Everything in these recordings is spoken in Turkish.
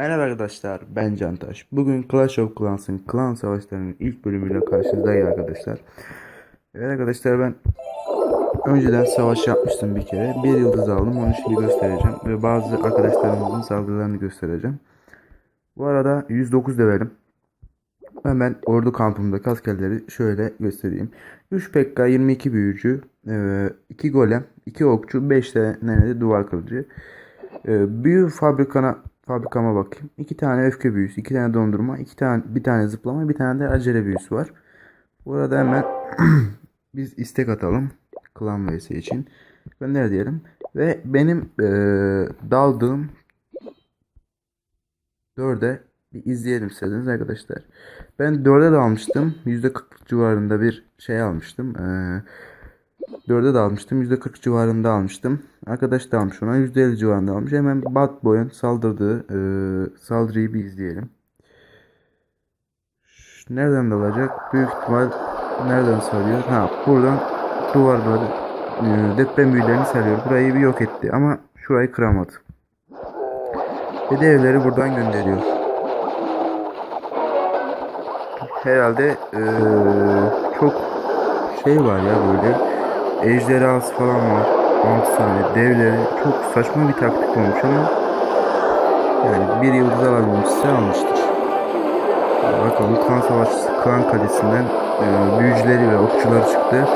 Merhaba arkadaşlar ben Cantaş. Bugün Clash of Clans'ın klan savaşlarının ilk bölümüyle karşınızdayım arkadaşlar. Evet arkadaşlar ben önceden savaş yapmıştım bir kere. Bir yıldız aldım onu şimdi göstereceğim. Ve bazı arkadaşlarımızın saldırılarını göstereceğim. Bu arada 109 levelim. Hemen ordu kampımdaki askerleri şöyle göstereyim. 3 Pekka, 22 büyücü, 2 golem, 2 okçu, 5 tane de duvar kırıcı. Ee, büyü fabrikana fabrikama bakayım. İki tane öfke büyüsü, iki tane dondurma, iki tane bir tane zıplama, bir tane de acele büyüsü var. Bu arada hemen biz istek atalım klan vs için. Gönder diyelim. Ve benim eee daldığım dörde bir izleyelim isterseniz arkadaşlar. Ben dörde dalmıştım. %40 civarında bir şey almıştım. Eee 4'e de almıştım. %40 civarında almıştım. Arkadaş da almış ona. %50 civarında almış. Hemen Bad Boy'un saldırdığı e, saldırıyı bir izleyelim. Nereden dalacak? Büyük ihtimal nereden sarıyor? Ha buradan duvarları e, deprem büyülerini sarıyor. Burayı bir yok etti ama şurayı kıramadı. Ve devleri buradan gönderiyor. Herhalde e, çok şey var ya böyle ejderhası falan var. 6 tane devleri çok saçma bir taktik olmuş ama yani bir yıldız alabilmişse almıştır. Bakalım klan savaşçısı klan kalesinden e, büyücüleri ve okçuları çıktı.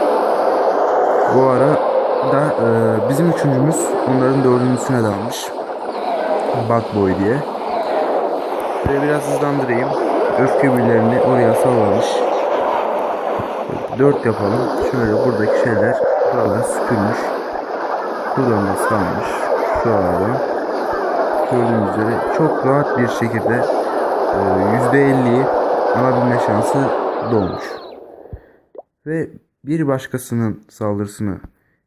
Bu ara da e, bizim üçüncümüz onların dördüncüsüne dalmış. Bad Boy diye. Ve biraz hızlandırayım. Öfke büyülerini oraya sallamış. 4 yapalım. Şöyle buradaki şeyler buralar süpürmüş. Buradan da salmış. Şuralardan. Gördüğünüz üzere çok rahat bir şekilde e, %50'yi alabilme şansı doğmuş. Ve bir başkasının saldırısını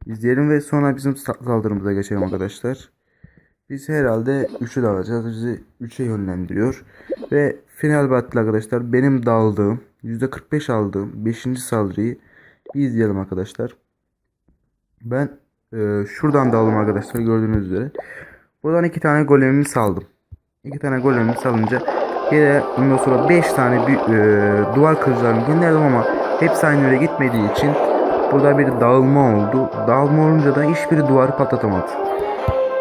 izleyelim ve sonra bizim sa- saldırımıza geçelim arkadaşlar. Biz herhalde 3'ü de alacağız. Bizi 3'e yönlendiriyor. Ve final battle arkadaşlar benim daldığım %45 aldığım 5. saldırıyı bir izleyelim arkadaşlar. Ben e, şuradan daldım arkadaşlar gördüğünüz üzere. Buradan iki tane golemimi saldım. İki tane golemimi salınca yine ondan sonra 5 tane bir, e, duvar kırıcılarını gönderdim ama hepsi aynı yere gitmediği için burada bir dağılma oldu. Dağılma olunca da hiçbiri duvarı patlatamadı.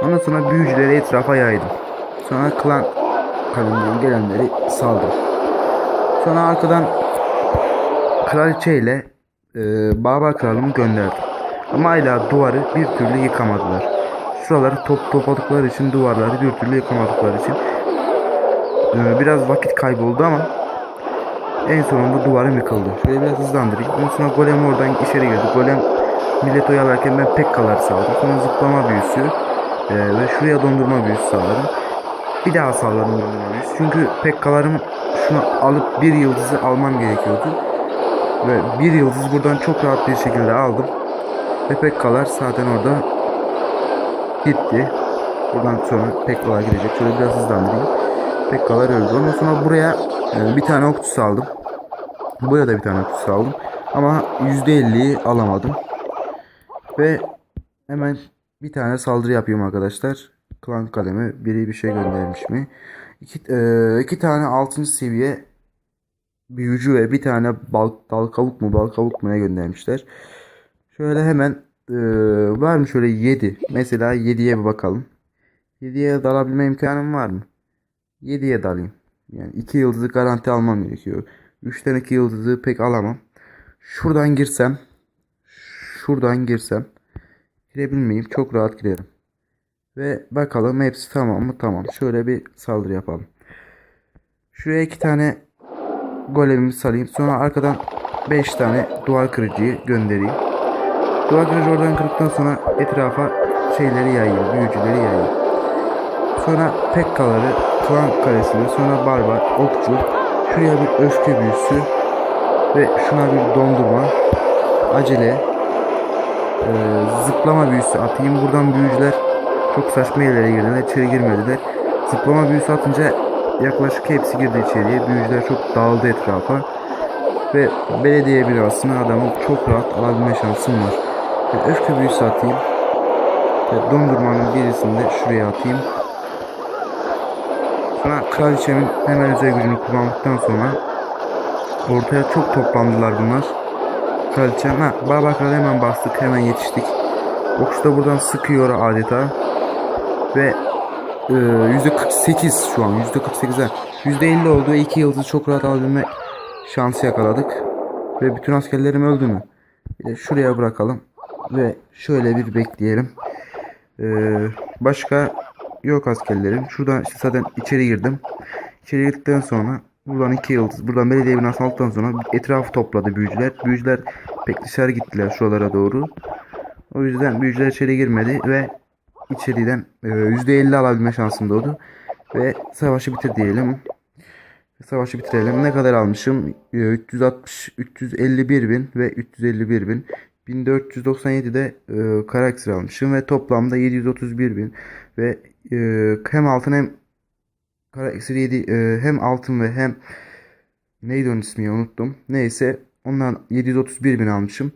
Ondan sonra büyücüleri etrafa yaydım. Sonra klan kanından gelenleri saldım. Sonra arkadan kraliçe ile e, Barbar kralımı gönderdim. Ama hala duvarı bir türlü yıkamadılar. Şuraları top topladıkları için duvarları bir türlü yıkamadıkları için e, biraz vakit kayboldu ama en sonunda duvarım yıkıldı. Şöyle biraz hızlandırayım. Ondan sonra golem oradan içeri girdi. Golem millet oyalarken ben pekkalar sağladım. Sonra zıplama büyüsü e, ve şuraya dondurma büyüsü sağladım. Bir daha salladım dondurma büyüsü. Çünkü pekkalarım şunu alıp bir yıldızı almam gerekiyordu. Ve bir yıldız buradan çok rahat bir şekilde aldım. Ve pekkalar zaten orada gitti. Buradan sonra pekkalar gidecek. Şöyle biraz hızlandırayım. Pekkalar öldü. Ondan sonra buraya e, bir tane okçu aldım. Buraya da bir tane okçu aldım. Ama %50'yi alamadım. Ve hemen bir tane saldırı yapayım arkadaşlar. Klan kalemi biri bir şey göndermiş mi? İki, e, iki tane 6. seviye büyücü ve bir tane bal, dal mu bal kavuk mu ne göndermişler. Şöyle hemen e, var mı şöyle 7. Mesela 7'ye bir bakalım. 7'ye dalabilme imkanım var mı? 7'ye dalayım. Yani 2 yıldızı garanti almam gerekiyor. 3'ten 2 yıldızı pek alamam. Şuradan girsem şuradan girsem girebilmeyeyim. Çok rahat girerim. Ve bakalım hepsi tamam mı? Tamam. Şöyle bir saldırı yapalım. Şuraya iki tane golemimi salayım. Sonra arkadan 5 tane duvar kırıcıyı göndereyim. Duvar kırıcı oradan kırdıktan sonra etrafa şeyleri yayayım. Büyücüleri yayayım. Sonra pekkaları klan kalesini sonra barbar okçu şuraya bir öfke büyüsü ve şuna bir dondurma acele e, zıplama büyüsü atayım. Buradan büyücüler çok saçma yerlere girdiler. içeri girmediler. Zıplama büyüsü atınca yaklaşık hepsi girdi içeriye. Büyücüler çok dağıldı etrafa. Ve belediye binasına adamı çok rahat alabilme şansım var. Ve öfke büyüsü atayım. Ve dondurmanın birisini de şuraya atayım. Sonra kraliçemin hemen özel gücünü kullandıktan sonra ortaya çok toplandılar bunlar. Kraliçem ha Barbar Kralı hemen bastık hemen yetiştik. Okçu da buradan sıkıyor adeta. Ve e, %48 şu an %48'e %50 oldu ve 2 yıldızı çok rahat alabilme şansı yakaladık. Ve bütün askerlerim öldü mü? Şuraya bırakalım. Ve şöyle bir bekleyelim. Ee, başka yok askerlerim. Şuradan işte zaten içeri girdim. İçeri girdikten sonra buradan iki yıldız. Buradan belediye binasını aldıktan sonra etrafı topladı büyücüler. Büyücüler pek dışarı gittiler şuralara doğru. O yüzden büyücüler içeri girmedi ve içeriden e, %50 alabilme şansım doğdu. Ve savaşı bitir diyelim. Savaşı bitirelim. Ne kadar almışım? Ee, 360, 351 bin ve 351 bin. 1497'de e, kara iksir almışım ve toplamda 731 bin ve e, hem altın hem kara iksir 7 e, hem altın ve hem neydi onun ismi unuttum. Neyse ondan 731 bin almışım.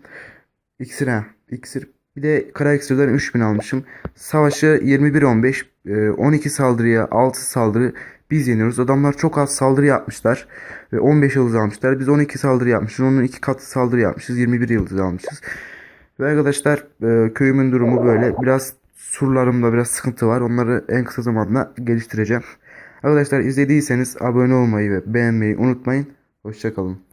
İksir ha iksir bir de kara iksirden 3000 almışım. Savaşı 21-15 e, 12 saldırıya 6 saldırı biz yeniyoruz. Adamlar çok az saldırı yapmışlar. Ve 15 yıldız almışlar. Biz 12 saldırı yapmışız. Onun iki katı saldırı yapmışız. 21 yıldız almışız. Ve arkadaşlar e, köyümün durumu böyle. Biraz surlarımda biraz sıkıntı var. Onları en kısa zamanda geliştireceğim. Arkadaşlar izlediyseniz abone olmayı ve beğenmeyi unutmayın. Hoşçakalın.